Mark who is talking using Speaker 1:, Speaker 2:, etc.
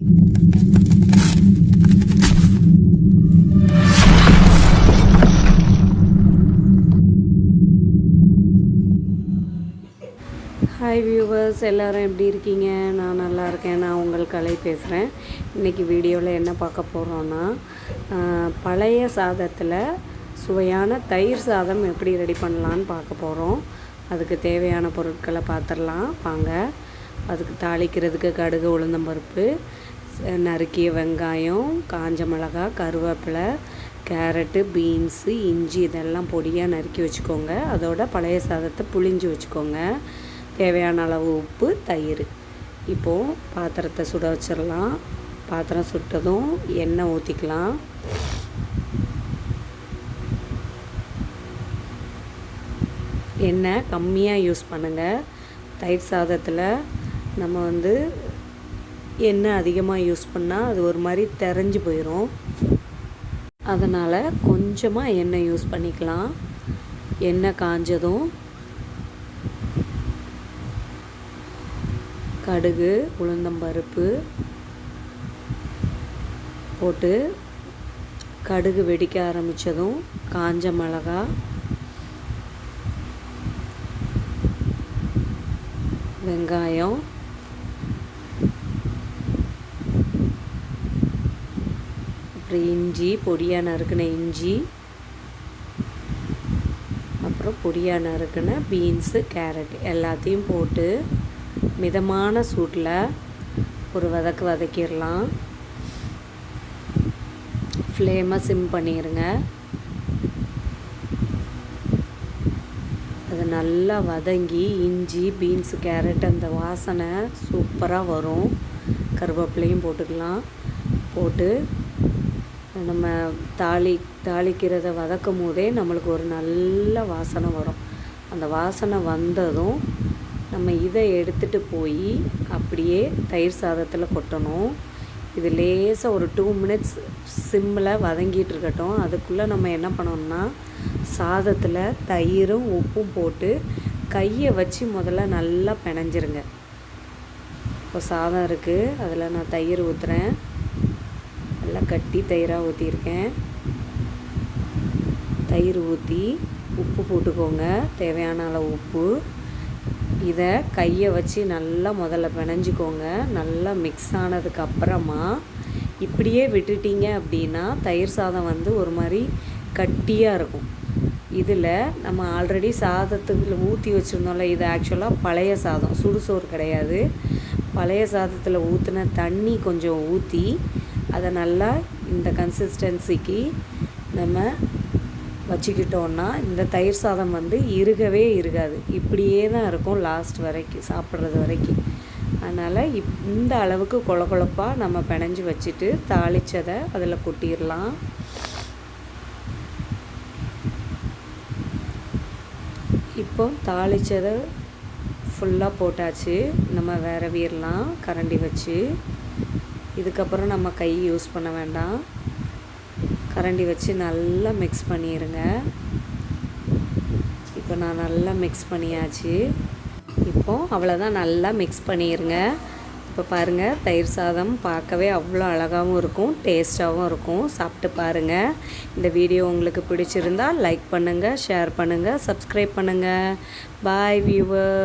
Speaker 1: Hi viewers எல்லோரும் எப்படி இருக்கீங்க? நான் நல்லா இருக்கேன். நான் உங்கள் கலை பேசுகிறேன் இன்றைக்கி வீடியோவில் என்ன பார்க்க போகிறோன்னா பழைய சாதத்தில் சுவையான தயிர் சாதம் எப்படி ரெடி பண்ணலான்னு பார்க்க போகிறோம் அதுக்கு தேவையான பொருட்களை பார்த்துடலாம். வாங்க. அதுக்கு தாளிக்கிறதுக்கு கடுகு உளுந்தம்பருப்பு நறுக்கிய வெங்காயம் காஞ்ச மிளகா கருவேப்பிலை கேரட்டு பீன்ஸு இஞ்சி இதெல்லாம் பொடியாக நறுக்கி வச்சுக்கோங்க. அதோட பழைய சாதத்தை புளிஞ்சு வச்சுக்கோங்க. தேவையான அளவு உப்பு தயிர். இப்போது பாத்திரத்தை சுட வச்சிடலாம் பாத்திரம் சுட்டதும் எண்ணெய் ஊற்றிக்கலாம் எண்ணெய் கம்மியாக யூஸ் பண்ணுங்கள் தயிர் சாதத்தில் நம்ம வந்து எண்ணெய் அதிகமாக யூஸ் பண்ணால் அது ஒரு மாதிரி தெரிஞ்சு போயிடும் அதனால் கொஞ்சமாக எண்ணெய் யூஸ் பண்ணிக்கலாம். எண்ணெய் காஞ்சதும் கடுகு உளுந்தம்பருப்பு போட்டு கடுகு வெடிக்க ஆரம்பித்ததும் காஞ்ச மிளகா வெங்காயம் அப்புறம் இஞ்சி பொடியாக நறுக்கின இஞ்சி அப்புறம் பொடியாக நறுக்கின பீன்ஸு கேரட் எல்லாத்தையும் போட்டு மிதமான சூட்டில் ஒரு வதக்கு வதக்கிடலாம். ஃப்ளேமை சிம் பண்ணிடுங்க அது நல்லா வதங்கி இஞ்சி பீன்ஸு கேரட் அந்த வாசனை சூப்பராக வரும். கருவேப்பிலையும் போட்டுக்கலாம். போட்டு நம்ம தாளி தாளிக்கிறத வதக்கும் போதே நம்மளுக்கு ஒரு நல்ல வாசனை வரும். அந்த வாசனை வந்ததும் நம்ம இதை எடுத்துகிட்டு போய் அப்படியே தயிர் சாதத்தில் கொட்டணும். இது லேசாக ஒரு டூ மினிட்ஸ் சிம்மில் வதங்கிட்டு இருக்கட்டும். அதுக்குள்ளே நம்ம என்ன பண்ணோம்னா சாதத்தில் தயிரும் உப்பும் போட்டு கையை வச்சு முதல்ல நல்லா பிணைஞ்சிருங்க. இப்போ சாதம் இருக்குது அதில் நான் தயிர் ஊற்றுறேன் நல்லா கட்டி தயிராக ஊற்றிருக்கேன் தயிர் ஊற்றி உப்பு போட்டுக்கோங்க. தேவையான அளவு உப்பு. இதை கையை வச்சு நல்லா முதல்ல பிணைஞ்சிக்கோங்க. நல்லா மிக்ஸ் ஆனதுக்கு அப்புறமா இப்படியே விட்டுட்டீங்க அப்படின்னா தயிர் சாதம் வந்து ஒரு மாதிரி கட்டியாக இருக்கும். இதில் நம்ம ஆல்ரெடி சாதத்துக்குள்ள ஊற்றி வச்சுருந்தோம்ல இது ஆக்சுவலாக பழைய சாதம். சுடுசோறு கிடையாது. பழைய சாதத்தில் ஊற்றின தண்ணி கொஞ்சம் ஊற்றி அதை நல்லா இந்த கன்சிஸ்டன்சிக்கு நம்ம வச்சுக்கிட்டோன்னா இந்த தயிர் சாதம் வந்து இருகவே இருகாது. இப்படியே தான் இருக்கும் லாஸ்ட் வரைக்கும் சாப்பிட்றது வரைக்கும் அதனால் இப் இந்த அளவுக்கு கொல கொழப்பாக நம்ம பிணைஞ்சு வச்சுட்டு தாளிச்சதை அதில் கொட்டிடலாம் இப்போ தாளிச்சதை ஃபுல்லாக போட்டாச்சு. நம்ம விரவிடலாம் கரண்டி வச்சு. இதுக்கப்புறம் நம்ம கை யூஸ் பண்ண வேண்டாம். கரண்டி வச்சு நல்லா மிக்ஸ் பண்ணிடுங்க இப்போ நான் நல்லா மிக்ஸ் பண்ணியாச்சு. இப்போது அவ்வளோதான் நல்லா மிக்ஸ் பண்ணிடுங்க இப்போ பாருங்கள் தயிர் சாதம் பார்க்கவே அவ்வளோ அழகாகவும் இருக்கும் டேஸ்ட்டாகவும் இருக்கும். சாப்பிட்டு பாருங்கள் இந்த வீடியோ உங்களுக்கு பிடிச்சிருந்தா லைக் பண்ணுங்கள் ஷேர் பண்ணுங்கள் சப்ஸ்கிரைப் பண்ணுங்கள் பாய் வியூவர்